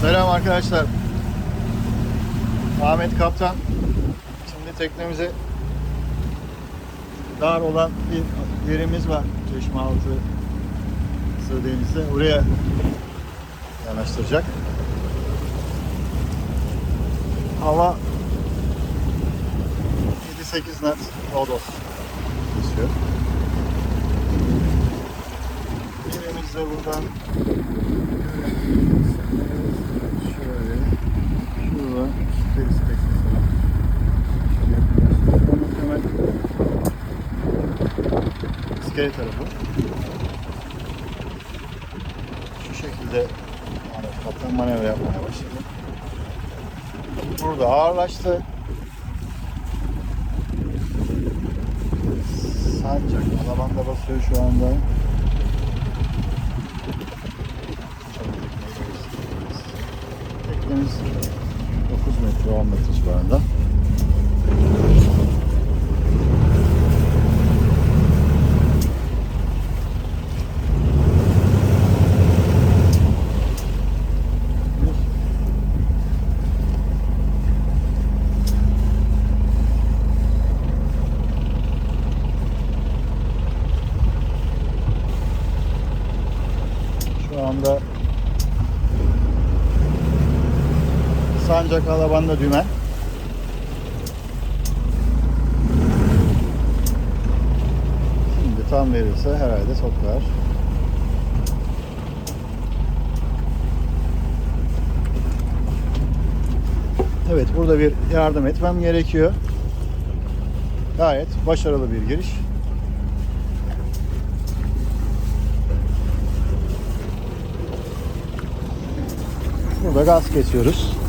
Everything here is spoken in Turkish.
Selam arkadaşlar. Ahmet Kaptan. Şimdi teknemize dar olan bir yerimiz var. Çeşmealtı Sığdeniz'de. Oraya yanaştıracak. Hava 7-8 net Rodos esiyor. Yerimiz de buradan Şöyle. Tarafı. Şu şekilde kaptan manevra yapmaya başladı. Burada ağırlaştı. Sancak alabanda basıyor şu anda. Teknemiz 9 metre 10 metre civarında. Şu anda Sancak Alaban'da dümen. Şimdi tam verirse herhalde sokar. Evet burada bir yardım etmem gerekiyor. Gayet başarılı bir giriş. Burada gaz kesiyoruz.